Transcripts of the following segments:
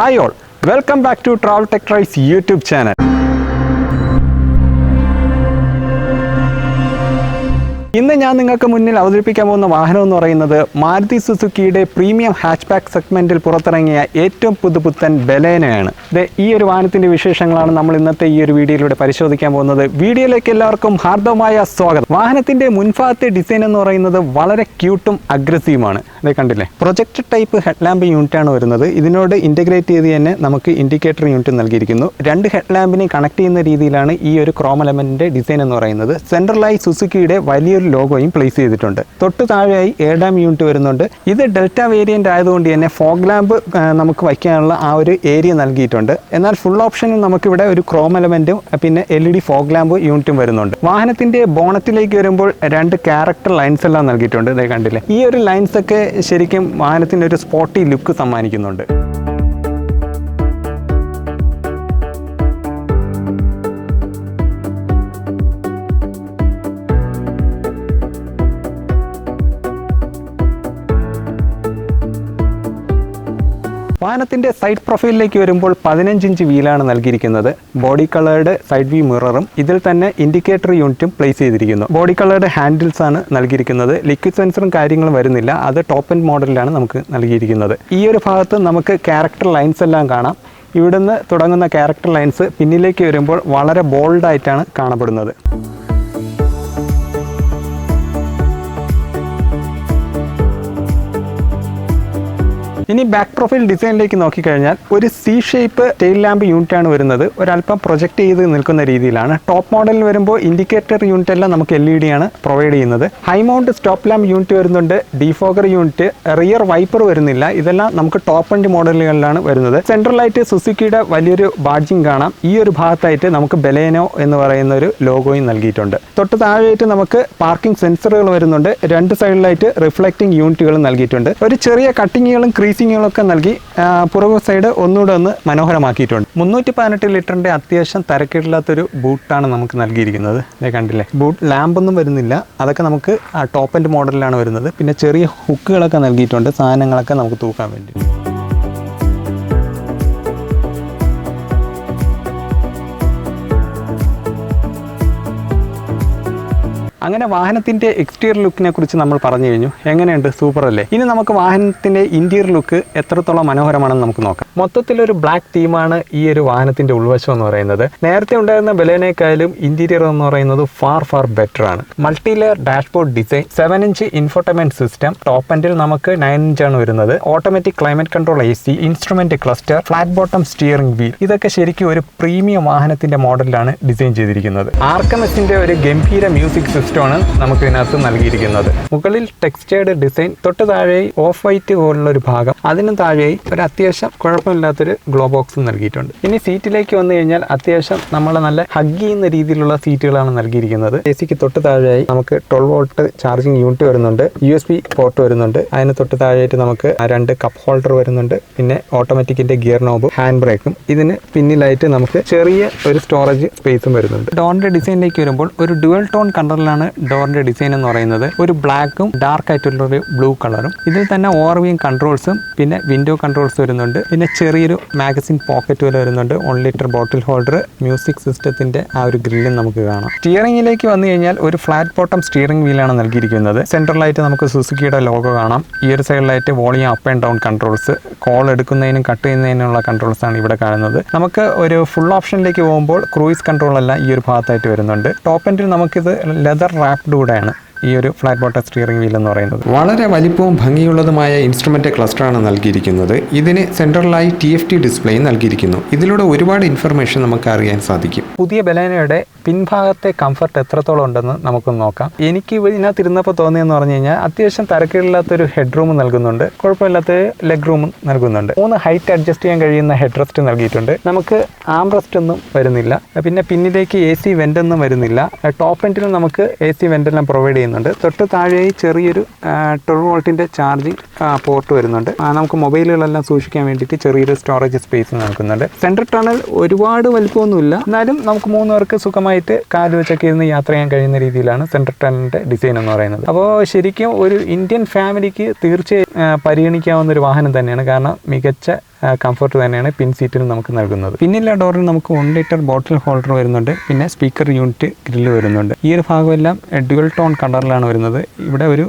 Hi all welcome back to travel tech tries YouTube channel ഇന്ന് ഞാൻ നിങ്ങൾക്ക് മുന്നിൽ അവതരിപ്പിക്കാൻ പോകുന്ന വാഹനം എന്ന് പറയുന്നത് മാരുതി സുസുക്കിയുടെ പ്രീമിയം ഹാച്ച്ബാക്ക് സെഗ്മെന്റിൽ പുറത്തിറങ്ങിയ ഏറ്റവും പുതുപുത്തൻ ബലേനയാണ്. ഇത് ഈ ഒരു വാഹനത്തിന്റെ വിശേഷങ്ങളാണ് നമ്മൾ ഇന്നത്തെ ഈ ഒരു വീഡിയോയിലൂടെ പരിശോധിക്കാൻ പോകുന്നത്. വീഡിയോയിലേക്ക് എല്ലാവർക്കും ഹാർദവമായ സ്വാഗതം. വാഹനത്തിന്റെ മുൻഭാഗത്തെ ഡിസൈൻ എന്ന് പറയുന്നത് വളരെ ക്യൂട്ടും അഗ്രസീവുമാണ് ഇത് കണ്ടില്ലേ? പ്രൊജക്ട് ടൈപ്പ് ഹെഡ്ലാമ്പ് യൂണിറ്റ് ആണ് വരുന്നത്. ഇതിനോട് ഇന്റഗ്രേറ്റ് ചെയ്ത് തന്നെ നമുക്ക് ഇൻഡിക്കേറ്റർ യൂണിറ്റ് നൽകിയിരിക്കുന്നു. രണ്ട് ഹെഡ്ലാമ്പിനെ കണക്ട് ചെയ്യുന്ന രീതിയിലാണ് ഈ ഒരു ക്രോം എലമെന്റിന്റെ ഡിസൈൻ എന്ന് പറയുന്നത്. സെൻട്രലായി സുസുക്കിയുടെ വലിയൊരു ലോഗോയും പ്ലേസ് ചെയ്തിട്ടുണ്ട്. തൊട്ട് താഴെയായി ഏഴാം യൂണിറ്റ് വരുന്നുണ്ട്. ഇത് ഡെൽറ്റ വേരിയന്റ് ആയതുകൊണ്ട് തന്നെ ഫോഗ് ലാമ്പ് നമുക്ക് വയ്ക്കാനുള്ള ആ ഒരു ഏരിയ നൽകിയിട്ടുണ്ട്. എന്നാൽ ഫുൾ ഓപ്ഷനിൽ നമുക്കിവിടെ ഒരു ക്രോം എലമെന്റും പിന്നെ L E D fog lamp യൂണിറ്റും വരുന്നുണ്ട്. വാഹനത്തിന്റെ ബോണറ്റിലേക്ക് വരുമ്പോൾ രണ്ട് ക്യാരക്ടർ ലൈൻസ് എല്ലാം നൽകിയിട്ടുണ്ട്. ഇതേ കണ്ടില്ലേ? ഈ ഒരു ലൈൻസ് ഒക്കെ ശരിക്കും വാഹനത്തിന് ഒരു സ്പോട്ടി ലുക്ക് സമ്മാനിക്കുന്നുണ്ട്. വാഹനത്തിന്റെ സൈഡ് പ്രൊഫൈലിലേക്ക് വരുമ്പോൾ പതിനഞ്ച് ഇഞ്ച് വീലാണ് നൽകിയിരിക്കുന്നത്. ബോഡി കളേർഡ് സൈഡ് വ്യൂ മിററും ഇതിൽ തന്നെ ഇൻഡിക്കേറ്റർ യൂണിറ്റും പ്ലേസ് ചെയ്തിരിക്കുന്നു. ബോഡി കളേർഡ് ഹാൻഡിൽസ് ആണ് നൽകിയിരിക്കുന്നത്. ലിക്വിഡ് സെൻസറും കാര്യങ്ങളും വരുന്നില്ല. അത് ടോപ്പ് ആൻഡ് മോഡലിലാണ് നമുക്ക് നൽകിയിരിക്കുന്നത്. ഈ ഒരു ഭാഗത്ത് നമുക്ക് ക്യാരക്ടർ ലൈൻസ് എല്ലാം കാണാം. ഇവിടുന്ന് തുടങ്ങുന്ന ക്യാരക്ടർ ലൈൻസ് പിന്നിലേക്ക് വരുമ്പോൾ വളരെ ബോൾഡായിട്ടാണ് കാണപ്പെടുന്നത്. ഇനി ബാക്ക് പ്രൊഫൈൽ ഡിസൈനിലേക്ക് നോക്കിക്കഴിഞ്ഞാൽ ഒരു C shape tail lamp unit ആണ് വരുന്നത്. ഒരല്പം പ്രൊജക്ട് ചെയ്ത് നിൽക്കുന്ന രീതിയിലാണ്. ടോപ്പ് മോഡലിൽ വരുമ്പോൾ ഇൻഡിക്കേറ്റർ യൂണിറ്റ് എല്ലാം നമുക്ക് എൽ ഇ ഡി ആണ് പ്രൊവൈഡ് ചെയ്യുന്നത്. High mount stop lamp unit വരുന്നുണ്ട്. ഡിഫോഗർ യൂണിറ്റ് റിയർ വൈപ്പർ വരുന്നില്ല. ഇതെല്ലാം നമുക്ക് ടോപ്പ് എൻഡ് മോഡലുകളിലാണ് വരുന്നത്. സെൻട്രൽ സെൻട്രലായിട്ട് സുസുക്കിയുടെ വലിയൊരു ബാഡ്ജിങ് കാണാം. ഈ ഒരു ഭാഗത്തായിട്ട് നമുക്ക് ബെലേനോ എന്ന് പറയുന്ന ഒരു ലോഗോയും നൽകിയിട്ടുണ്ട്. തൊട്ട് താഴെയായിട്ട് നമുക്ക് പാർക്കിംഗ് സെൻസറുകൾ വരുന്നുണ്ട്. രണ്ട് സൈഡിലായിട്ട് റിഫ്ലക്റ്റിംഗ് യൂണിറ്റുകൾ നൽകിയിട്ടുണ്ട്. ഒരു ചെറിയ കട്ടിങ്ങുകളും ക്രീസിങ്ങുകളും ഒക്കെ നൽകി പുറകു സൈഡ് ഒന്നുകൂടെ ഒന്ന് മനോഹരമാക്കിയിട്ടുണ്ട്. മുന്നൂറ്റി പതിനെട്ട് ലിറ്ററിന്റെ അത്യാവശ്യം തരക്കേടില്ലാത്തൊരു ബൂട്ടാണ് നമുക്ക് നൽകിയിരിക്കുന്നത്. അതേ കണ്ടില്ലേ? ബൂട്ട് ലാമ്പൊന്നും വരുന്നില്ല. അതൊക്കെ നമുക്ക് ടോപ്പ് ആൻഡ് മോഡലിലാണ് വരുന്നത്. പിന്നെ ചെറിയ ഹുക്കുകളൊക്കെ നൽകിയിട്ടുണ്ട്. സാധനങ്ങളൊക്കെ നമുക്ക് തൂക്കാൻ വേണ്ടി. അങ്ങനെ വാഹനത്തിന്റെ എക്സ്റ്റീരിയർ ലുക്കിനെ കുറിച്ച് നമ്മൾ പറഞ്ഞു കഴിഞ്ഞു. എങ്ങനെയുണ്ട്? സൂപ്പർ അല്ലേ? ഇനി നമുക്ക് വാഹനത്തിന്റെ ഇന്റീരിയർ ലുക്ക് എത്രത്തോളം മനോഹരമാണെന്ന് നമുക്ക് നോക്കാം. മൊത്തത്തിൽ ഒരു ബ്ലാക്ക് തീമാണ് ഈ ഒരു വാഹനത്തിന്റെ ഉൾവശം എന്ന് പറയുന്നത്. നേരത്തെ ഉണ്ടായിരുന്ന ബലേനേക്കാളും ഇന്റീരിയർ എന്ന് പറയുന്നത് ഫാർ ഫാർ ബെറ്റർ ആണ്. Multi layer dashboard design seven inch infotainment system top എൻഡിൽ നമുക്ക് നയൻ ആണ് വരുന്നത്. Automatic climate control A C instrument cluster flat bottom steering wheel ഇതൊക്കെ ശരിക്കും ഒരു പ്രീമിയം വാഹനത്തിന്റെ മോഡലിലാണ് ഡിസൈൻ ചെയ്തിരിക്കുന്നത്. ആർക്കമെസിന്റെ ഒരു ഗംഭീര മ്യൂസിക് സിസ്റ്റമാണ് നമുക്ക് ഇതിനകത്ത് നൽകിയിരിക്കുന്നത്. മുകളിൽ ടെക്സ്റ്റേർഡ് ഡിസൈൻ തൊട്ട് താഴെയായി ഓഫ് വൈറ്റ് പോലുള്ള ഒരു ഭാഗം. അതിന് താഴെയായി ഒരു അത്യാവശ്യം കുഴപ്പമില്ലാത്തൊരു ഗ്ലോ ബോക്സ് നൽകിയിട്ടുണ്ട്. ഇനി സീറ്റിലേക്ക് വന്നു കഴിഞ്ഞാൽ അത്യാവശ്യം നമ്മൾ നല്ല ഹഗ് ചെയ്യുന്ന രീതിയിലുള്ള സീറ്റുകളാണ് നൽകിയിരിക്കുന്നത്. എ സിക്ക് തൊട്ട് താഴെയായി നമുക്ക് ട്വൽവ് വോൾട്ട് ചാർജിങ് യൂണിറ്റ് വരുന്നുണ്ട്. യു എസ് ബി പോർട്ട് വരുന്നുണ്ട്. അതിന് തൊട്ട് താഴെയായിട്ട് നമുക്ക് രണ്ട് കപ്പ് ഹോൾഡർ വരുന്നുണ്ട്. പിന്നെ ഓട്ടോമാറ്റിക്കിന്റെ ഗിയർ നോബ് ഹാൻഡ് ബ്രേക്കും. ഇതിന് പിന്നിലായിട്ട് നമുക്ക് ചെറിയ ഒരു സ്റ്റോറേജ് സ്പേസും വരുന്നുണ്ട്. ടോണിന്റെ ഡിസൈനിലേക്ക് വരുമ്പോൾ ഒരു ഡുവൽ ടോൺ കളറിലാണ് ഡോറിന്റെ ഡിസൈൻ എന്ന് പറയുന്നത്. ഒരു ബ്ലാക്കും ഡാർക്ക് ആയിട്ടുള്ള ഒരു ബ്ലൂ കളറും. ഇതിൽ തന്നെ ഓർവിയും കൺട്രോൾസും പിന്നെ വിൻഡോ കൺട്രോൾസ് വരുന്നുണ്ട്. പിന്നെ ചെറിയൊരു മാഗസിൻ പോക്കറ്റ് വരെ വരുന്നുണ്ട്. One litre bottle holder music സിസ്റ്റത്തിന്റെ ആ ഒരു ഗ്രില്ലും നമുക്ക് കാണാം. സ്റ്റിയറിംഗിലേക്ക് വന്നു കഴിഞ്ഞാൽ ഒരു ഫ്ലാറ്റ് ബോട്ടം സ്റ്റിയറിംഗ് വീലാണ് നൽകിയിരിക്കുന്നത്. സെൻട്രലായിട്ട് നമുക്ക് സുസുക്കിയുടെ ലോഗോ കാണാം. ഈ ഒരു സൈഡിലായിട്ട് volume up and down controls call എടുക്കുന്നതിനും കട്ട് ചെയ്യുന്നതിനുള്ള കൺട്രോൾസ് ആണ് ഇവിടെ കാണുന്നത്. നമുക്ക് ഒരു ഫുൾ ഓപ്ഷനിലേക്ക് പോകുമ്പോൾ ക്രൂയിസ് കൺട്രോൾ എല്ലാം ഈ ഒരു ഭാഗത്തായിട്ട് വരുന്നുണ്ട്. ടോപ്പ് എൻഡിൽ നമുക്കിത് ലെതർ റാപ്ഡ് കൂടെയാണ് ഈ ഒരു ഫ്ലാറ്റ് ബോട്ടം സ്റ്റിയറിംഗ് വീൽ എന്ന് പറയുന്നത്. വളരെ വലിപ്പവും ഭംഗിയുള്ളതുമായ ഇൻസ്ട്രുമെന്റ് ക്ലസ്റ്ററാണ് നൽകിയിരിക്കുന്നത്. ഇതിന് സെൻട്രലായി ടി എഫ് ടി ഡിസ്പ്ലേയും നൽകിയിരിക്കുന്നു. ഇതിലൂടെ ഒരുപാട് ഇൻഫർമേഷൻ നമുക്ക് അറിയാൻ സാധിക്കും. പുതിയ ബലേനയുടെ പിൻഭാഗത്തെ കംഫർട്ട് എത്രത്തോളം ഉണ്ടെന്ന് നമുക്കൊന്ന് നോക്കാം. എനിക്ക് ഇതിനകത്ത് ഇരുന്നപ്പോൾ തോന്നിയെന്ന് പറഞ്ഞു കഴിഞ്ഞാൽ അത്യാവശ്യം തരക്കേടില്ലാത്തൊരു ഹെഡ് റൂം നൽകുന്നുണ്ട്. കുഴപ്പമില്ലാത്ത ലെഗ് റൂം നൽകുന്നുണ്ട്. മൂന്ന് ഹൈറ്റ് അഡ്ജസ്റ്റ് ചെയ്യാൻ കഴിയുന്ന ഹെഡ് റെസ്റ്റ് നൽകിയിട്ടുണ്ട്. നമുക്ക് ആം റെസ്റ്റ് ഒന്നും വരുന്നില്ല. പിന്നെ പിന്നിലേക്ക് എ സി വെന്റൊന്നും വരുന്നില്ല. ടോപ്പ് എൻഡിലും നമുക്ക് എ സി വെന്റെല്ലാം പ്രൊവൈഡ് ചെയ്യുന്നുണ്ട് തൊട്ട് താഴെയായി ചെറിയൊരു ട്വൽവ് വോൾട്ടിന്റെ ചാർജിങ് പോർട്ട് വരുന്നുണ്ട്. നമുക്ക് മൊബൈലുകളെല്ലാം സൂക്ഷിക്കാൻ വേണ്ടിയിട്ട് ചെറിയൊരു സ്റ്റോറേജ് സ്പേസ് നൽകുന്നുണ്ട്. സെൻട്രൽ ടണൽ ഒരുപാട് വലിപ്പമൊന്നുമില്ല. എന്നാലും നമുക്ക് മൂന്ന് പേർക്ക് സുഖമായിട്ട് കാൽ വെച്ചൊക്കെ ഇരുന്ന് യാത്ര ചെയ്യാൻ കഴിയുന്ന രീതിയിലാണ് സെൻട്രൽ ടണലിന്റെ ഡിസൈൻ എന്ന് പറയുന്നത്. അപ്പോൾ ശരിക്കും ഒരു ഇന്ത്യൻ ഫാമിലിക്ക് തീർച്ചയായും പരിഗണിക്കാവുന്ന ഒരു വാഹനം തന്നെയാണ്. കാരണം മികച്ച കംഫർട്ട് തന്നെയാണ് പിൻ സീറ്റിൽ നമുക്ക് നൽകുന്നത്. പിന്നിലെ ഡോറിൽ നമുക്ക് വൺ ലിറ്റർ ബോട്ടിൽ ഹോൾഡർ വരുന്നുണ്ട്. പിന്നെ സ്പീക്കർ യൂണിറ്റ് ഗ്രില്ല് വരുന്നുണ്ട്. ഈ ഒരു ഭാഗമെല്ലാം ഡ്യുവൽ ടോൺ കളറിലാണ് വരുന്നത്. ഇവിടെ ഒരു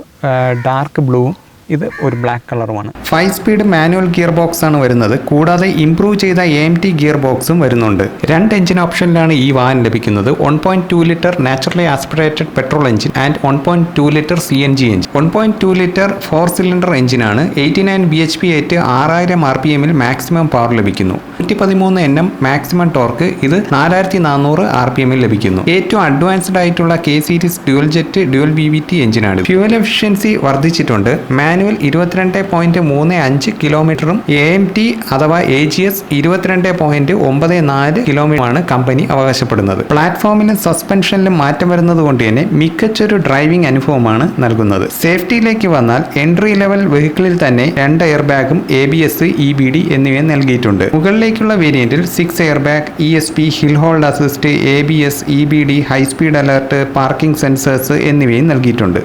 ഡാർക്ക് ബ്ലൂവും ഇത് ഒരു black കളറുമാണ് five speed manual gear box ആണ് വരുന്നത്. കൂടാതെ ഇംപ്രൂവ് ചെയ്ത എ എം ടി ഗിയർ ബോക്സും വരുന്നുണ്ട്. രണ്ട് എഞ്ചിൻ ഓപ്ഷനിലാണ് ഈ വാഹനം ലഭിക്കുന്നത്. One point two litre naturally aspirated petrol engine and one point two litre C N G engine one point two litre four cylinder എഞ്ചിനാണ് eighty nine B H P at ആറായിരം R P എമ്മിൽ maximum power ലഭിക്കുന്നു. നൂറ്റി പതിമൂന്ന് N M maximum torque ഇത് നാലായിരത്തി നാനൂറ് R P എമ്മിൽ ലഭിക്കുന്നു. ഏറ്റവും അഡ്വാൻസ്ഡ് ആയിട്ടുള്ള K series dual jet dual B V T എഞ്ചിനാണ് ഫ്യൂവൽ എഫിഷ്യൻസി വർദ്ധിച്ചിട്ടുണ്ട്. മാനുവൽ ഇരുപത്തിരണ്ട് പോയിന്റ് മൂന്ന് അഞ്ച് കിലോമീറ്ററും എ എം ടി അഥവാ എ ജി എസ് ഇരുപത്തിരണ്ട് പോയിന്റ് ഒമ്പത് നാല് കിലോമീറ്ററാണ് കമ്പനി അവകാശപ്പെടുന്നത്. പ്ലാറ്റ്ഫോമിലും സസ്പെൻഷനിലും മാറ്റം വരുന്നത് കൊണ്ട് തന്നെ മികച്ചൊരു ഡ്രൈവിംഗ് അനുഭവമാണ് നൽകുന്നത്. സേഫ്റ്റിയിലേക്ക് വന്നാൽ എൻട്രി ലെവൽ വെഹിക്കിളിൽ തന്നെ രണ്ട് എയർ ബാഗും A B S E B D എന്നിവ നൽകിയിട്ടുണ്ട്. മുകളിലേക്കുള്ള വേരിയന്റിൽ six air bag E S P hill hold assist A B S E B D high speed alert parking sensors എന്നിവയും നൽകിയിട്ടുണ്ട്.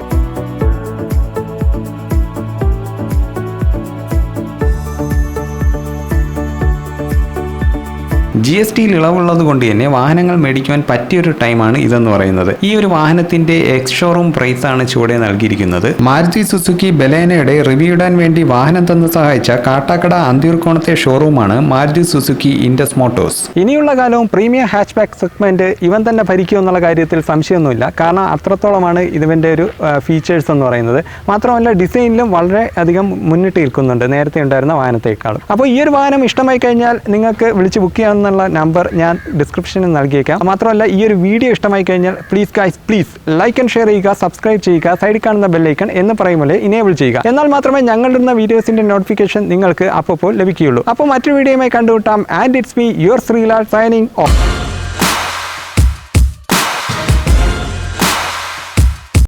ജി എസ് ടിയിൽ ഇളവുള്ളത് കൊണ്ട് തന്നെ വാഹനങ്ങൾ മേടിക്കുവാൻ പറ്റിയൊരു ടൈമാണ് ഇതെന്ന് പറയുന്നത്. ഈ ഒരു വാഹനത്തിന്റെ എക്സ് ഷോറൂം പ്രൈസ് ആണ് ചുവടെ നൽകിയിരിക്കുന്നത്. മാരുതി സുസുക്കി ബലേനയുടെ റിവ്യൂ ഇടാൻ വേണ്ടി വാഹനം തന്ന് സഹായിച്ച കാട്ടാക്കട അന്തിയൂർക്കോണത്തെ ഷോറൂമാണ് മാരുതി സുസുക്കി ഇൻഡസ് മോട്ടോഴ്സ് ഇനിയുള്ള കാലവും പ്രീമിയം ഹാച്ച് ബാക്ക് സെഗ്മെന്റ് ഇവൻ തന്നെ ഭരിക്കും എന്നുള്ള കാര്യത്തിൽ സംശയമൊന്നുമില്ല. കാരണം അത്രത്തോളമാണ് ഇതിന്റെ ഒരു ഫീച്ചേഴ്സ് എന്ന് പറയുന്നത്. മാത്രമല്ല ഡിസൈനിലും വളരെ അധികം മുന്നിട്ട് നിൽക്കുന്നുണ്ട് നേരത്തെ ഉണ്ടായിരുന്ന വാഹനത്തേക്കാൾ അപ്പോൾ ഈ ഒരു വാഹനം ഇഷ്ടമായി കഴിഞ്ഞാൽ നിങ്ങൾക്ക് വിളിച്ച് ബുക്ക് ചെയ്യാവുന്നുള്ള നമ്പർ ഞാൻ ഡിസ്ക്രിപ്ഷനിൽ നൽകിയേക്കാം. മാത്രമല്ല ഈ ഒരു വീഡിയോ ഇഷ്ടമായി കഴിഞ്ഞാൽ please guys please like and share ചെയ്യുക സബ്സ്ക്രൈബ് ചെയ്യുക സൈഡിൽ കാണുന്ന ബെല്ലൈക്കൺ എന്ന് പറയുമ്പോൾ ഇനേബിൾ ചെയ്യുക. എന്നാൽ മാത്രമേ ഞങ്ങളിടുന്ന വീഡിയോസിന്റെ നോട്ടിഫിക്കേഷൻ നിങ്ങൾക്ക് അപ്പോൾ ലഭിക്കുകയുള്ളൂ. അപ്പോൾ മറ്റൊരു വീഡിയോയുമായി കണ്ടുകൂട്ടാം and it's me your Sreelal signing off